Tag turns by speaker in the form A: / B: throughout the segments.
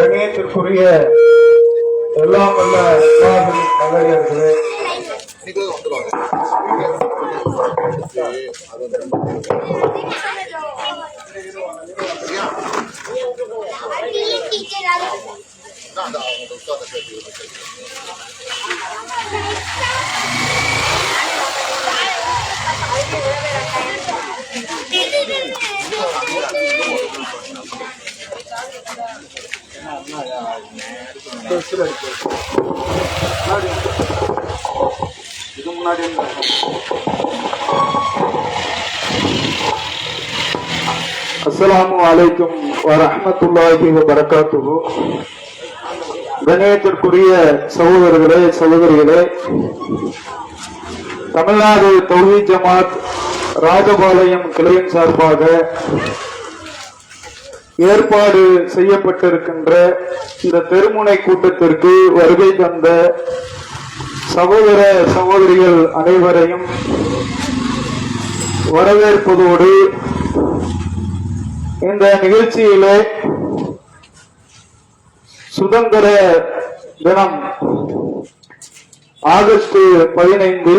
A: கணியத்திற்குரிய எல்லாம் வல்ல அல்லாஹ்வின் நல்லடியார்களே இது முன்னாடி அஸ்ஸலாமு அலைக்கும் வரஹ்மத்துல்லாஹி வபரகாத்துஹு. கணேசத்திற்குரிய சகோதரர்களே சகோதரிகளே தமிழ்நாடு தொழில் ஜமாத் ராஜபாளையம் கிளையின் சார்பாக ஏற்பாடு செய்யப்பட்டிருக்கின்ற இந்த தெருமுனை கூட்டத்திற்கு வருகை தந்த சகோதர சகோதரிகள் அனைவரையும் வரவேற்பதோடு இந்த நிகழ்ச்சியிலே சுதந்திர தினம் ஆகஸ்ட் பதினைந்து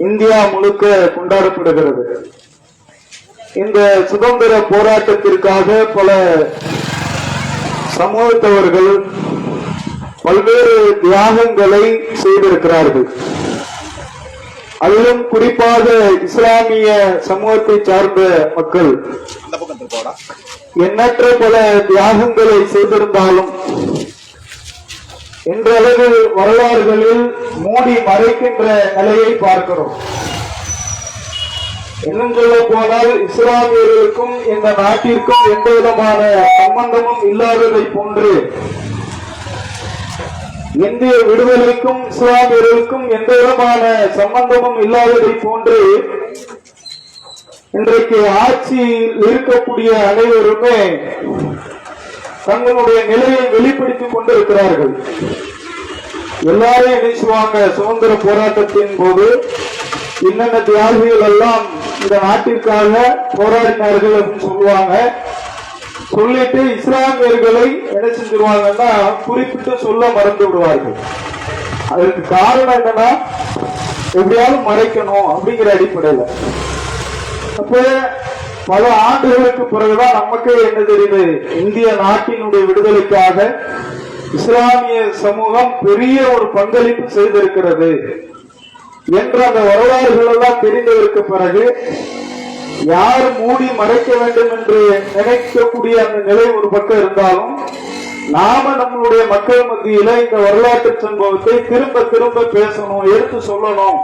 A: இந்தியா முழுக்க கொண்டாடப்படுகிறது. இந்த சுதந்திர போராட்டத்திற்காக பல சமூகத்தவர்கள் பல்வேறு தியாகங்களை செய்திருக்கிறார்கள். அதிலும் குறிப்பாக இஸ்லாமிய சமூகத்தை சார்ந்த மக்கள் எண்ணற்ற பல தியாகங்களை செய்திருந்தாலும் இன்றளவு வரலாறுகளில் மூடி மறைக்கின்ற நிலையை பார்க்கிறோம். இன்னும் சொல்ல போனால் இஸ்லாமியர்களுக்கும் இந்த நாட்டிற்கும் எந்த விதமான சம்பந்தமும் இல்லாததை போன்று இந்திய விடுதலைக்கும் இஸ்லாமியர்களுக்கும் எந்த விதமான சம்பந்தமும் இல்லாததை போன்று இன்றைக்கு ஆட்சியில் இருக்கக்கூடிய அனைவருமே தங்களுடைய நிலையை வெளிப்படுத்திக் கொண்டிருக்கிறார்கள். எல்லாரும் நினைச்சுவாங்க சுதந்திர போராட்டத்தின் போது என்னென்ன தியாகிகள் எல்லாம் இந்த நாட்டிற்காக போராடினார்கள் அப்படின்னு சொல்லுவாங்க. சொல்லிட்டு இஸ்லாமியர்களை என்ன செஞ்சிருவாங்கன்னா குறிப்பிட்டு சொல்ல மறந்து விடுவார்கள். அதற்கு காரணம் என்னன்னா எப்படியாவது மறைக்கணும் அப்படிங்கிற அடிப்படையில. அப்போ பல ஆண்டுகளுக்கு பிறகுதான் நமக்கு என்ன தெரியுது? இந்திய நாட்டினுடைய விடுதலைக்காக இஸ்லாமிய சமூகம் பெரிய ஒரு பங்களிப்பு செய்திருக்கிறது. என்ற அந்த வரலாறுகள் எல்லாம் தெரிந்ததற்கு பிறகு யார் மூடி மறைக்க வேண்டும் என்று நினைக்கக்கூடிய அந்த நிலை ஒரு பக்கம் இருந்தாலும் நாம நம்மளுடைய மக்கள் மத்தியில இந்த வரலாற்று சம்பவத்தை திரும்ப திரும்ப பேசணும் எடுத்து சொல்லணும்.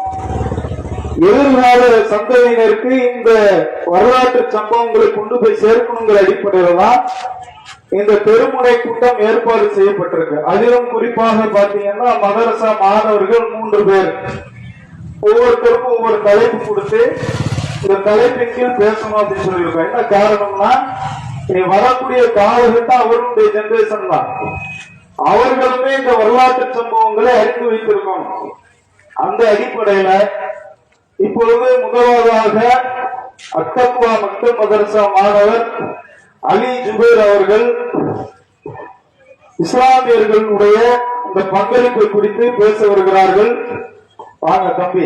A: எதிர்கால சந்ததியினருக்கு இந்த வரலாற்று சம்பவங்களை கொண்டு போய் சேர்க்கணுங்கிற அடிப்படையில தான் இந்த பெருமுனை கூட்டம் ஏற்பாடு செய்யப்பட்டிருக்கு. அதிலும் குறிப்பாக பாத்தீங்கன்னா மதரசா மாணவர்கள் மூன்று பேர். ஒவ்வொருத்தருக்கும் ஒவ்வொரு தலைப்பு கொடுத்து இந்த தலைப்பின் கீழ் பேசணும் அப்படின்னு சொல்லியிருக்கோம். என்ன காரணம்னா நீ வரக்கூடிய காலகட்டம் அவருடைய ஜெனரேஷன் தான். அவர்களுமே இந்த வரலாற்று சம்பவங்களை அறிந்து வைத்திருக்கணும். அந்த அடிப்படையில இப்பொழுது முதலாவதாக அக்கப்பா மக்கள் மதரசா மாணவர் அலி ஜுபேர் அவர்கள் இஸ்லாமியர்களுடைய இந்த பங்களிப்பு குறித்து பேச வருகிறார்கள். வாங்க தம்பி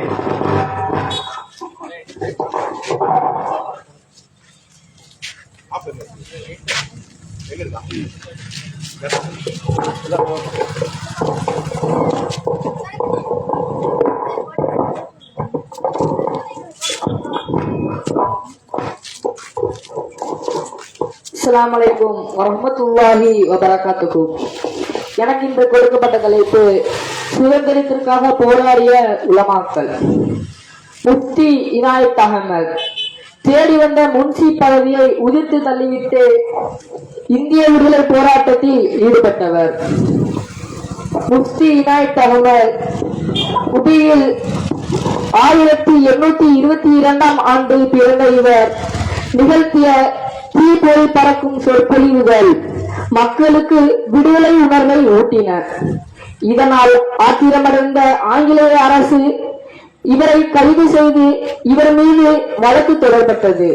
B: அஸ்ஸலாமு அலைக்கும் வரஹ்மத்துல்லாஹி வபரகாத்துஹு எனக்கு இன்று கொடுக்கப்பட்ட தலைப்பு சுதந்திரத்திற்காக போராடிய உலமாக்கள் முஃப்தி இனாயத் அகமது தேடி வந்த முன்சி பதவியை உதிர்த்து தள்ளிவிட்டு இந்திய விடுதலை போராட்டத்தில் ஈடுபட்டவர். முஃப்தி இனாயத் அகமது உபியில் ஆயிரத்தி எண்ணூத்தி இருபத்தி இரண்டாம் ஆண்டு பிறந்த இவர். நிகழ்த்திய தீப்பொறி பறக்கும் சொற்பொழிவுகள் மக்களுக்கு விடுதலை உணர்வை ஊட்டின. இதனால் ஆத்திரமடைந்த ஆங்கிலேய அரசு இவரை கைது செய்து இவர் மீது வழக்கு தொடரப்பட்டது.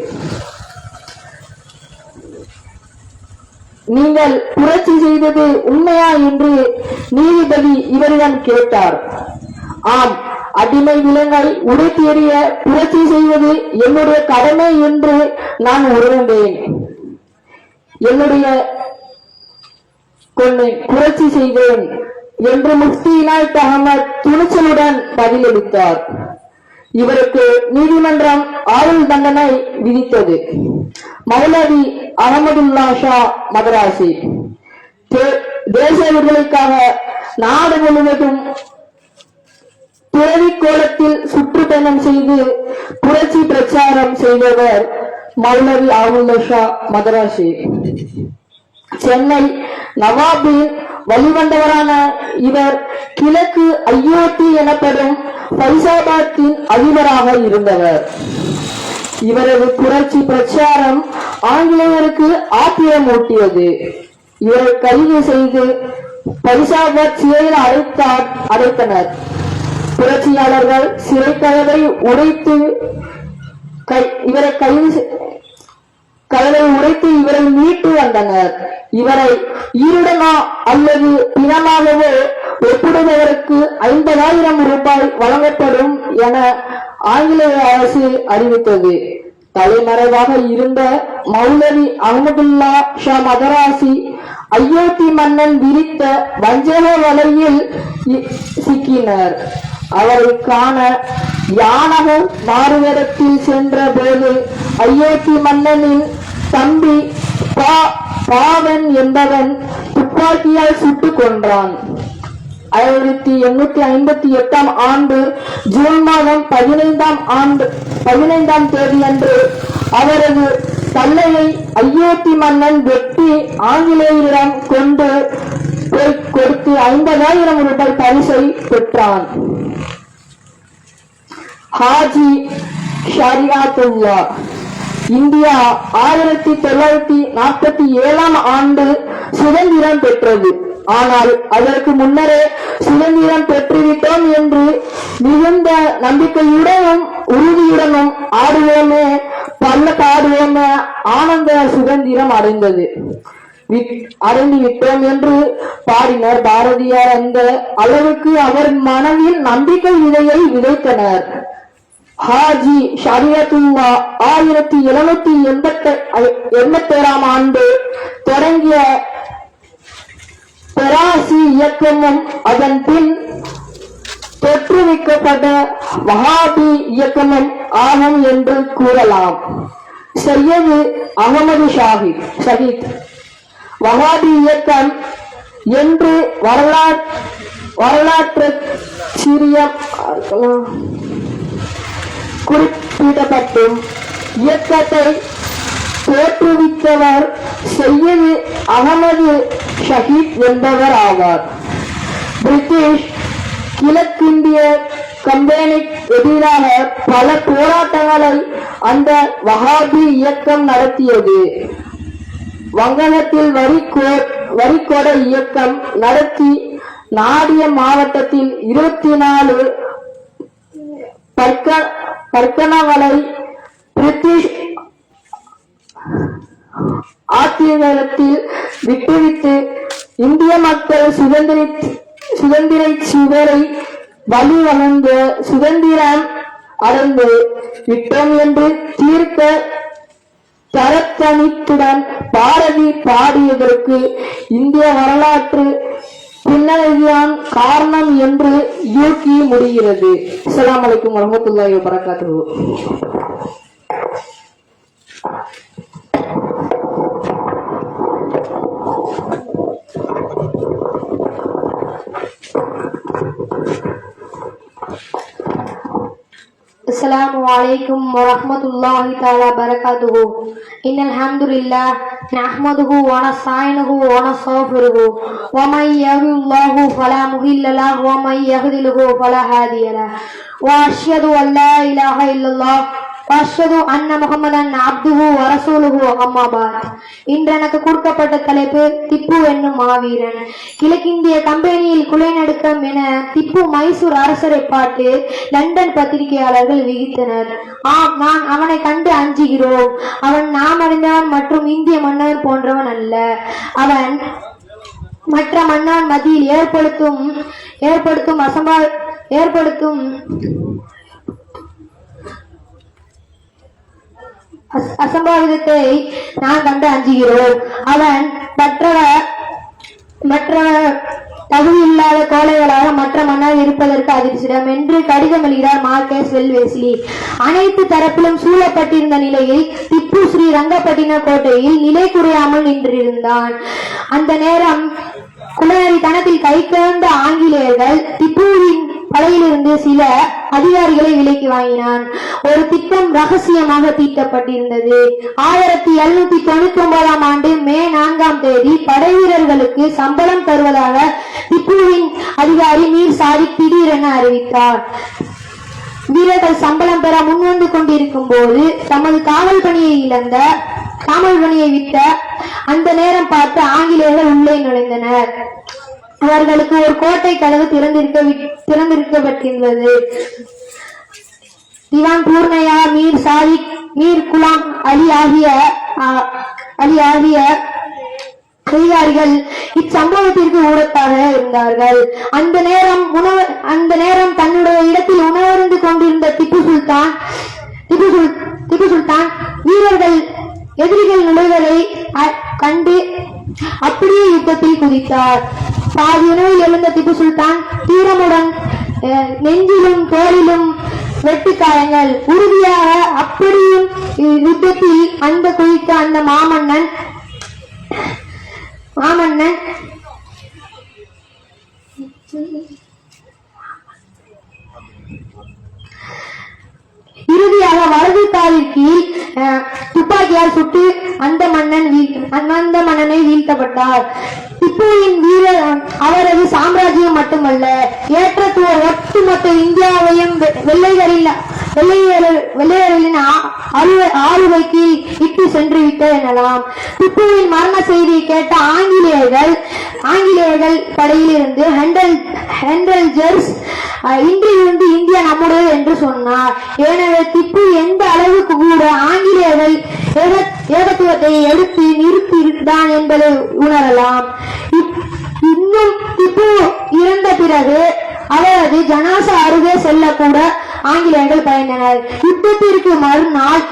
B: நீங்கள் புரட்சி செய்தது உண்மையா என்று நீதிபதி இவரிடம் கேட்டார். ஆம் அடிமை விலங்கை உடைத்தேறிய புரட்சி செய்வது என்னுடைய கடமை என்று நான் உணர்ந்தேன். என்னுடைய கொண்டை புரட்சி செய்தேன் என்று முஃப்தி இனாயத் துணிச்சலுடன் பதிலளித்தார். இவருக்கு நீதிமன்றம் ஆயுள் தண்டனை விதித்தது. மௌலவி அகமதுல்லா ஷா மதராசி. தே- தேச விடுதலைக்காக நாடு முழுவதும் துறவி கோலத்தில் சுற்றுப்பயணம் செய்து புரட்சி பிரச்சாரம் செய்தவர் மௌலவி அகமதுல்லா ஷா மதராசி. சென்னை நவாபின் வழிவந்தவரான இவர் கிழக்கு ஐயோட்டி எனப்படும் பைசாபாத்தின் அதிபராக இருந்தவர். இவரது புரட்சி பிரச்சாரம் ஆங்கிலேயருக்கு ஆத்திரமூட்டியது இவரை கைது செய்து பரிசாபாத் சிறையில் அடைத்தார் அடைத்தனர். புரட்சியாளர்கள் சிறை கதவை உடைத்து கை- இவரை கைது கடலை உடைத்து இவரை மீட்டு வந்தனர். இவரை ஈருடனோ அல்லது பிணமாகவோ ஒப்பிடுபவருக்கு ஐம்பதாயிரம் ரூபாய் வழங்கப்படும் என ஆங்கிலேய அரசு அறிவித்தது. தலைமறைவாக இருந்த மௌலவி அகமதுல்லா ஷா மதராசி அயோத்தி மன்னன் விரித்த வஞ்சக வலையில் சிக்கினர். அவரை காண யானகம் மாறுவேடத்தில் சென்ற போது அயோத்தி மன்னனின் தம்பி பா பாவன் என்பவன் துப்பாக்கியால் சுட்டுக் கொன்றான் ஆயிரத்தி எண்ணூத்தி ஐம்பத்தி எட்டாம் ஆண்டு ஜூன் மாதம் பதினைந்தாம் ஆண்டு பதினைந்தாம் தேதி அன்று அவரது தல்லையை ஐயோத்தி மன்னன் வெட்டி ஆங்கிலேயரிடம் கொண்டு போய் கொடுத்து ஐம்பதாயிரம் ரூபாய் பரிசை பெற்றான். ஹாஜி ஷரியாத்துல்லா. இந்தியா ஆயிரத்தி தொள்ளாயிரத்தி நாற்பத்தி ஏழாம் ஆண்டு சுதந்திரம் பெற்றது. ஆனால் அதற்கு முன்னரே சுதந்திரம் பெற்றுவிட்டோம் என்று மிகுந்த நம்பிக்கையுடனும் உறுதியுடனும் ஆடுவோமே பல்ல பாடுவோமே ஆனந்த சுதந்திரம் அடைந்தது. விட்- அடைந்து விட்டோம் என்று பாடினர் பாரதியார் அந்த அளவுக்கு அவர் மனதில் நம்பிக்கை விதையை விதைத்தனர். ஹாஜி ஷரியத்துல்லா ஆயிரத்தி எழுநூத்தி எண்பத்தி எண்பத்தேழாம் ஆண்டு தொடங்கிய பெராசி இயக்கமும் அதன் பின் தொற்றுவிக்கப்பட்ட வஹாபி இயக்கமும் ஆகும் என்று கூறலாம். சையது அகமது ஷாஹித் ஷஹீத். வஹாபி இயக்கம் என்று வரலாற்று வரலாற்று சிறிய குறிப்பிடப்பட்டும். இயக்கத்தை தோற்றுவித்தவர் செய்யது அகமது ஷஹீத் என்பவர் ஆவார். பிரிட்டிஷ் கிழக்கிந்திய கம்பெனிக்கு எதிராக பல போராட்டங்களை அந்த வஹாபி இயக்கம் நடத்தியது. வங்கத்தில் வரிகோ வரிகொட இயக்கம் நடத்தி நாடிய மாவட்டத்தில் இருபத்தி நாலு பற்க பர்கனாவலை பிரிட்டிஷ் ஆட்சியகத்தில் விட்டுவிட்டு இந்திய மக்கள் சுதந்திர சுதந்திர சுவரை வழிவகுந்த சுதந்திரம் அடைந்து விட்டோம் என்று தீர்க்க தரத்தனித்துடன் பாரதி பாடியதற்கு இந்திய வரலாற்று பின்னணிதான் காரணம் என்று யூகி முடிகிறது அஸ்ஸலாமு அலைக்கும் வரமத்துல்லாஹி வபரகாத்துஹு
C: السلام عليكم ورحمة الله تعالى وبركاته إن الحمد لله نحمده ونستعينه ونستغفره ومن يهد الله فلا مضل له ومن يهد له فلا هادي له وأشهد أن لا إله إلا الله
D: வஷ்ஹது அன்ன முகமதன் அப்துஹு வரசூலுகு அம்மாபாத் இன்று எனக்கு கொடுக்கப்பட்ட தலைப்பு திப்பு என்னும் மாவீரன். கிழக்கிந்திய கம்பெனியில் குலைநடுக்கம் என திப்பு மைசூர் அரசரை பாட்டு லண்டன் பத்திரிகையாளர்கள் விகித்தனர். ஆம் நான் அவனை கண்டு அஞ்சுகிறோம். அவன் நாம் அறிந்தவன் மற்றும் இந்திய மன்னர் போன்றவன் அல்ல. அவன் மற்ற மன்னான் மத்தியில் ஏற்படுத்தும் ஏற்படுத்தும் அசம்பா ஏற்படுத்தும் அசம்பாவிதத்தை நான் கண்டு அஞ்சுகிறோம். அவன் மற்றவ மற்ற தகுதி இல்லாத கோழைகளாக மற்ற மன்னர் இருப்பதற்கு அதிர்ச்சிடம். என்று கடிதம் எழுகிறார் மார்க்கஸ் வெல்வேஸ்லி அனைத்து தரப்பிலும் சூழப்பட்டிருந்த நிலையில் திப்பு ஸ்ரீ ரங்கப்பட்டின கோட்டையில் நிலை குறையாமல் நின்றிருந்தான். அந்த நேரம் குளநரி தனத்தில் கை கலந்த ஆங்கிலேயர்கள் திப்புவின் படையிலிருந்து சில அதிகாரிகளை விலைக்கு வாங்கினான். ஒரு திட்டம் ரகசியமாக தீட்டப்பட்டிருந்தது. ஆயிரத்தி எழுநூத்தி தொண்ணூத்தி ஒன்பதாம் ஆண்டு மே நான்காம் தேதி படை வீரர்களுக்கு சம்பளம் தருவதாக திப்புவின் அதிகாரி மீர் சாதிக் திடீரென அறிவித்தார். வீரர்கள் சம்பளம் பெற முன்வந்து கொண்டிருக்கும் போது தமது காவல் பணியை இழந்த காவல் பணியை விட்ட அந்த நேரம் பார்த்து ஆங்கிலேயர்கள் உள்ளே நுழைந்தனர். அவர்களுக்கு ஒரு கோட்டை கதவு திறந்திருக்க திறந்திருக்கப்பட்டிருந்தது. திவான் பூர்ணையா மீர் சாதிக் மீர் குலாம் அலி ஆகிய அலி ஆகிய அதிகாரிகள் இச்சம்பவத்திற்கு ஊடத்தாக இருந்தார்கள். அந்த நேரம் உணவு அந்த நேரம் தன்னுடைய இடத்தில் உணவருந்து கொண்டிருந்த திப்பு சுல்தான் திப்பு சுல் திப்பு சுல்தான் வீரர்கள் எதிரிகள் நுழைவதை அ- கண்டு அப்படியே வைத்தார். குதித்தார் எழுந்த திப்பு சுல்தான் தீரமுடன் நெஞ்சிலும் தோளிலும் வெட்டுக்காயங்கள் உறுதியாக அப்படியும் யுத்தத்தில் அந்த குறித்த அந்த மாமன்னன் மாமன்னன் இறுதியாக வலது காலில் கீழ் துப்பாக்கியால் சுட்டு அந்த மன்னன் அந்த மன்னனை வீழ்த்தப்பட்டார். அவரது சாம்ராஜ்யம் மட்டுமல்ல ஏற்றத்துவர் ஒட்டுமொத்த இந்தியாவையும் வெள்ளையரில் வெள்ளையர் வெள்ளையர்களின் ஆளுகைக்கு இட்டு சென்று விட்டது எனலாம். திப்புவின் மரண செய்தி கேட்ட ஆங்கிலேயர்கள் ஆங்கிலேயர்கள் படையிலிருந்து ஹெண்டல் ஹெண்டல் ஜெர்ஸ் இன்றிலிருந்து இந்தியா நம்முடையது என்று சொன்னார். எனவே திப்பு எந்த அளவுக்கு கூட ஆங்கிலேயர்கள் ஏகத்துவத்தை எடுத்து நிறுத்தியிருந்தான் என்பதை உணரலாம். திப்பு இறந்த பிறகு அவரது ஜனாசா அருகே செல்லக்கூட ஆங்கிலேயர்கள் பயந்தனர். யுத்தத்திற்கு மறுநாள்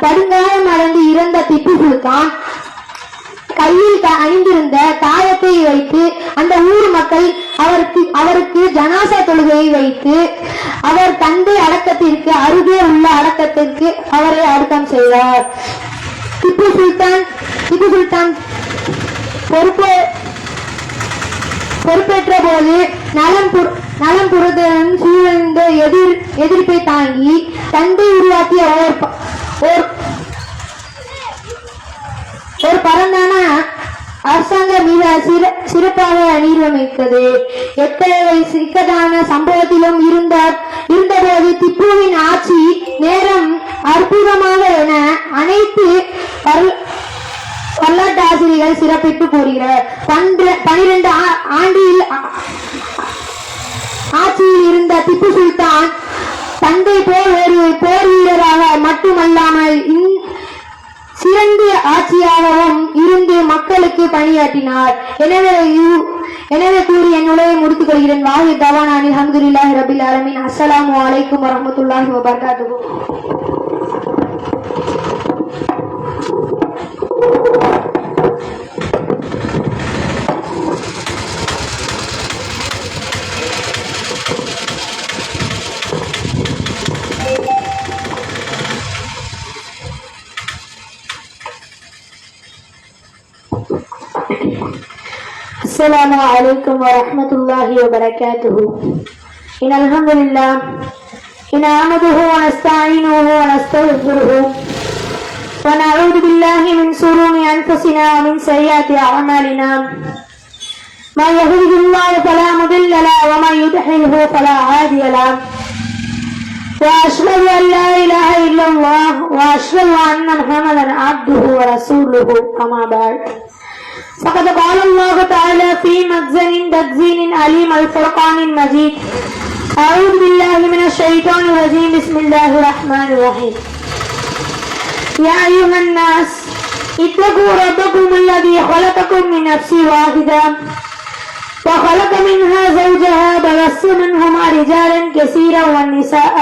D: படுங்காயம் அடைந்து இறந்த திப்பு சுல்தான் கையில் க- அணிந்திருந்த தாயத்தை வைத்து அந்த ஊர் மக்கள் அவருக்கு அவருக்கு ஜனாசா தொழுகையை வைத்து அவர் தந்தை அடக்கத்திற்கு அருகே உள்ள அடக்கத்திற்கு அவரை அடக்கம் செய்தார். திப்பு சுல்தான் திப்பு சுல்தான் பொறுப்பு பொறுப்பேற்ற போது நலம் புற- சூழ்ந்த எதிர் எதிர்ப்பை தாங்கி தந்தை உருவாக்கிய ஓர் ஓர் ஒரு பரந்தான அரசாங்க மிக சிற சிறப்பாக நிர்வகித்தது எத்தனை சிக்கதான சம்பவத்திலும் இருந்தார் السلام عليكم ورحمة الله وبركاته. إن الحمد لله إن نعمده ونستعينه ونستغفره ونعوذ بالله من شرور أنفسنا ومن سيئات أعمالنا. من يهده الله فلا مضل له ومن يضلله فلا هادي له.
C: وأشهد أن لا إله إلا الله وأشهد أن محمدا عبده ورسوله أما بعد. فقد قال الله تعالى في مخزن تخزين عليم الفرقان المجيد. أعوذ بالله من الشيطان الرجيم. بسم الله الرحمن الرحيم. يا أيها الناس اتقوا ربكم الذي خلقكم من نفس واحدة وخلق منها زوجها بلس منهما رجالا كثيرا والنساء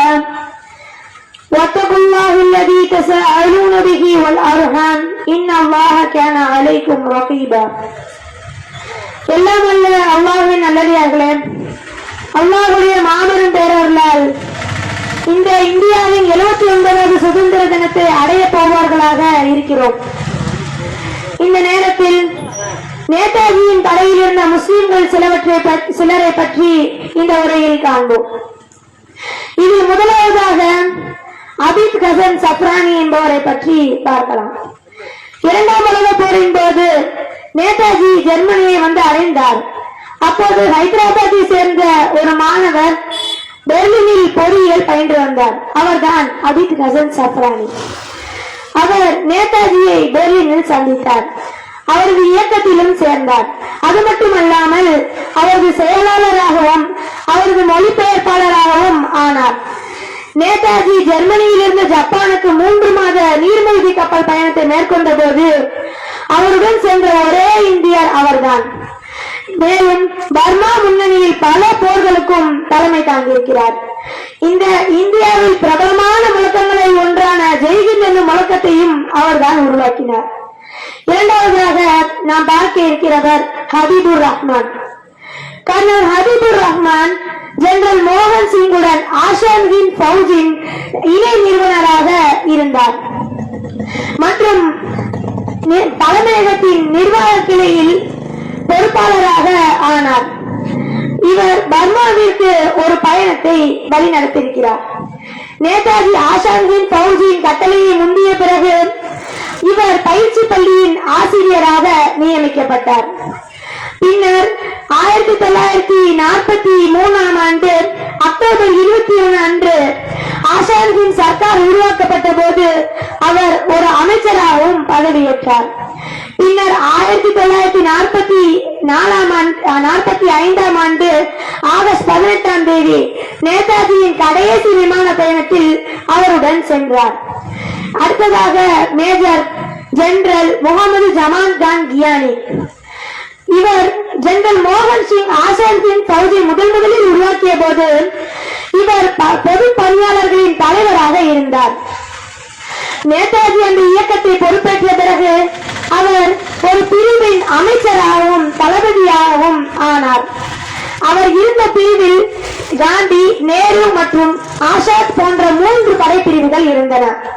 C: واتقوا الله الذي تساءلون به والأرحام إن الله كان عليكم رقيبا எல்லாம் அல்ல அல்லாஹின் நல்லடியார்களே அல்லாஹுடைய மாபெரும் பேரர்களால் இந்த இந்தியாவின் எழுபத்தி ஒன்பதாவது சுதந்திர தினத்தை அடைய போவார்களாக இருக்கிறோம் இந்த நேரத்தில் நேதாஜியின் தலையில் இருந்த முஸ்லிம்கள் சிலவற்றை பற்றி- சிலரை பற்றி இந்த உரையில் காண்போம் இதில் முதலாவதாக அபித் ஹசன் சப்ரானி என்பவரை பற்றி பார்க்கலாம். இரண்டாம் உலகப் போரின் போது நேதாஜி ஜெர்மனியை வந்து அடைந்தார். அப்போது ஹைதராபாத்தை சேர்ந்த ஒரு மாணவர் பெர்லினில் பொறியியல் பயின்று வந்தார். அவர்தான் அபித் ஹசன் சப்ரானி அவர் நேதாஜியை பெர்லினில் சந்தித்தார். அவரது இயக்கத்திலும் சேர்ந்தார். அது மட்டுமல்லாமல் அவரது செயலாளராகவும் அவரது மொழிபெயர்ப்பாளராகவும் ஆனார். நேதாஜி ஜெர்மனியிலிருந்து ஜப்பானுக்கு மூன்று மாத நீர்மூழ்கி கப்பல் பயணத்தை மேற்கொண்ட போது அவருடன் சென்ற ஒரே இந்தியர் அவர்தான். மேலும் பர்மா முன்னணியில் பல போர்களுக்கும் தலைமை தாங்கியிருக்கிறார். இந்த இந்தியாவில் பிரபலமான முழக்கங்களில் ஒன்றான ஜெய்கின் என்னும் முழக்கத்தையும் அவர்தான் உருவாக்கினார். இரண்டாவதாக நாம் பார்க்க இருக்கிறவர் ஹபீபுர் ரஹ்மான். கர்னல் ஹபீபுர் ரஹ்மான் ஜெனரல் மோகன் சிங்குடன் ஆஷான்கின் பௌஜின் இணை நிறுவனராக இருந்தார். மற்றும் தலைமையகத்தின் நிர்வாக கிளையில் பொறுப்பாளராக ஆனார். இவர் பர்மாவிற்கு ஒரு பயணத்தை வழிநடத்தியிருக்கிறார். நேதாஜி ஆஷாங்கின் பௌஜியின் கட்டளையை முந்திய பிறகு இவர் பயிற்சி பள்ளியின் ஆசிரியராக நியமிக்கப்பட்டார். பின்னர் ஆயிரத்தி தொள்ளாயிரத்தி நாற்பத்தி மூணாம் ஆண்டு அக்டோபர் இருபத்தி ஒன்று அன்று ஆஷாந்தின் சர்க்கார் உருவாக்கப்பட்ட போது அவர் ஒரு அமைச்சராகவும் பதவியேற்றார். பின்னர் ஆயிரத்தி தொள்ளாயிரத்தி நாற்பத்தி நாலாம் ஆண்டு நாற்பத்தி ஐந்தாம் ஆண்டு ஆகஸ்ட் பதினெட்டாம் தேதி நேதாஜியின் கடைசி விமான பயணத்தில் அவருடன் சென்றார். அடுத்ததாக மேஜர் ஜெனரல் முகமது ஜமான் கான் கியானி. இவர் ஜெனரல் மோகன் சிங் ஆசாந்தின் பகுதி முதல் முதலில் உருவாக்கிய போது இவர் ப- பொது பணியாளர்களின் தலைவராக இருந்தார். நேதாஜி அந்த இயக்கத்தை பொறுப்பேற்ற பிறகு அவர் ஒரு பிரிவின் அமைச்சராகவும் தளபதியாகவும் ஆனார். அவர் இருந்த பிரிவில் காந்தி நேரு மற்றும் ஆசாத் போன்ற மூன்று படைப்பிரிவுகள் இருந்தன.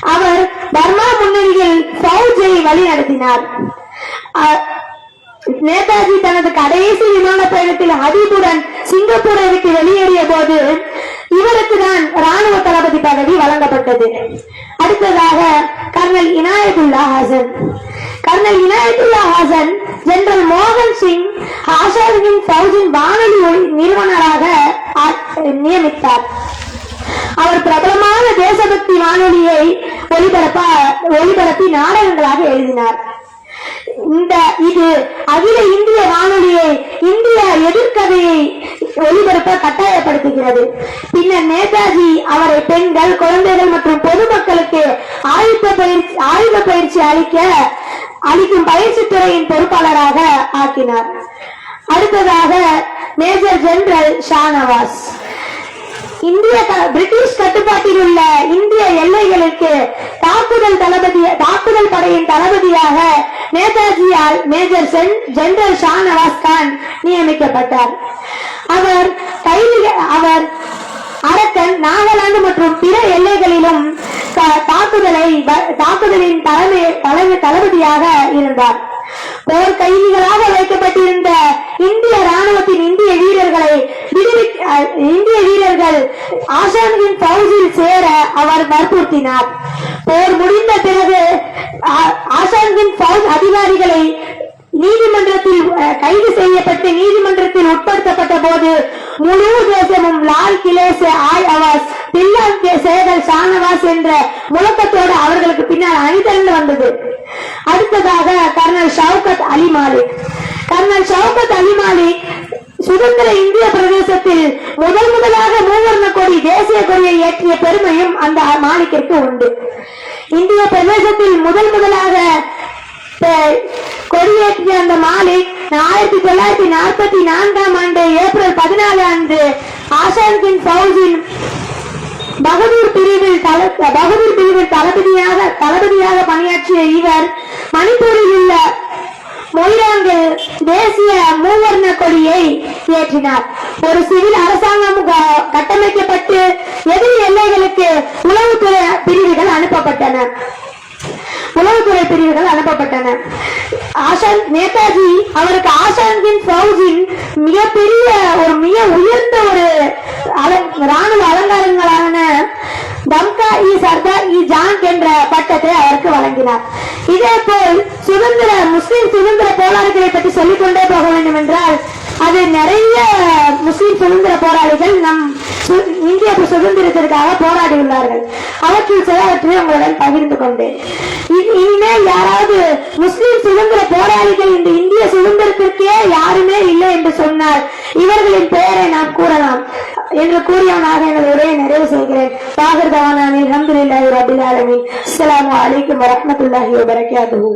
C: அவர் பர்மா முன்னணியில் பௌஜை வழிநடத்தினார். அ- நேதாஜி தனது கடைசி விமான பயணத்தில் ஹபீபுடன் சிங்கப்பூரை விட்டு வெளியேறிய போது இவருக்கு தான் ராணுவ தளபதி பதவி வழங்கப்பட்டது. அடுத்ததாக colonel Inayatullah Hasan. Colonel Inayatullah Hasan general மோகன் சிங் ஆசாதின் பௌஜின் வானொலி ஒளி நிறுவனராக நியமித்தார். அவர் பிரபலமான தேசபக்தி வானொலியை ஒளிபரப்ப ஒளிபரப்பி நாடகங்களாக எழுதினார். இந்த இது அகில இந்திய வானொலியை இந்திய எதிர்கதையை ஒளிபரப்ப கட்டாயப்படுத்துகிறது. பின்னர் நேதாஜி அவரை பெண்கள் குழந்தைகள் மற்றும் பொதுமக்களுக்கு ஆயுத பயிற்சி ஆயுத பயிற்சி அளிக்க அளிக்கும் பயிற்சி துறையின் பொறுப்பாளராக ஆக்கினார். அடுத்ததாக மேஜர் ஜெனரல் ஷானவாஸ். இந்திய பிரிட்டிஷ் கட்டுப்பாட்டில் உள்ள இந்திய எல்லைகளுக்கு தாக்குதல் தளபதி தாக்குதல் படையின் தளபதியாக நேதாஜியால் மேஜர் சென் ஜெனரல் ஷா நவாஸ் கான் நியமிக்கப்பட்டார். அவர் கைதிக அவர் அரக்கன் நாகாலாந்து மற்றும் பிற எல்லைகளிலும் த- தாக்குதலை வ- தாக்குதலின் தலைமை தலைமை தளபதியாக இருந்தார். போர் கைதிகளாக வைக்கப்பட்டிருந்த இந்திய ராணுவத்தின் இந்திய வீரர்களை விடுவிக்க அஹ், இந்திய வீரர்கள் ஆசானின் பகுதியில் சேர அவர் வற்புறுத்தினார். போர் முடிந்த பிறகு ஆ- ஆசானின் அதிகாரிகளை நீதிமன்றத்தில் கைது செய்யப்பட்டு நீதிமன்றத்தில் உட்படுத்தப்பட்ட போது முழு தேசமும் லால் கிலேசே ஆய் அவாஸ் சேகல் ஷானவாஸ் என்ற முழக்கத்தோடு அவர்களுக்கு பின்னால் அணிதிரண்டு வந்தது. அடுத்ததாக கர்னல் ஷவுகத் அலி மாலிக். கர்னல் ஷவுகத் அலி மாலிக் சுதந்திர இந்திய பிரதேசத்தில் முதல் முதலாக மூவர்ண கொடி தேசிய கொடியை ஏற்றிய பெருமையும் அந்த மாலிக்கிற்கு உண்டு. இந்திய பிரதேசத்தில் முதல் முதலாக கொடியேற்றிய அந்த மாலிக் ஆயிரத்தி தொள்ளாயிரத்தி நாற்பத்தி நான்காம் ஆண்டு ஏப்ரல் பதினாலு அன்று ஆசான்கின் ஃபவுஜின் பகதூர் பிரிவில் பகதூர் பிரிவில் தளபதியாக தளபதியாக பணியாற்றிய இவர் மணிப்பூரில் உள்ள மொய்ராங்கில் தேசிய மூவர்ண கொடியை ஏற்றினார். ஒரு சிவில் அரசாங்கம் க- கட்டமைக்கப்பட்டு எதிரி எல்லைகளுக்கு உளவுத்துறை பிரிவுகள் அனுப்பப்பட்டன. உளவுத்துறை பிரிவுகள் அனுப்பப்பட்டன. ஆசான் நேதாஜி அவருக்கு ஆசான்கின் ஃபவுஜின் மிகப்பெரிய ஒரு மிக உயர்ந்த ஒரு ராணுவ அலங்காரங்களான தம்கா இ சர்தார் இ ஜான் என்ற பட்டத்தை அவருக்கு வழங்கினார். இதே போல் சுதந்திர முஸ்லிம் சுதந்திர போராளிகளை பற்றி சொல்லிக்கொண்டே போக வேண்டும் என்றால் அது நிறைய முஸ்லிம் சுதந்திர போராளிகள் நம் இந்திய சுதந்திரத்திற்காக போராடி உள்ளார்கள் அவற்றில் சிலவற்றை உங்களுடன் பகிர்ந்து கொண்டேன். இனி- இனிமேல் யாராவது முஸ்லிம் சுதந்திர போராளிகள் இந்த இந்திய சுதந்திரத்திற்கே யாருமே இல்லை என்று சொன்னார் இவர்களின் பெயரை நாம் கூறலாம். என்று கூறியவனாக எனது உரையை நிறைவு செய்கிறேன். பாகர் தவானாமி அலமதுல்லாஹி ரபில் ஆலமீன். அஸ்ஸலாமு அலைக்கும் வரஹ்மத்துல்லாஹி வபரகாத்துஹு.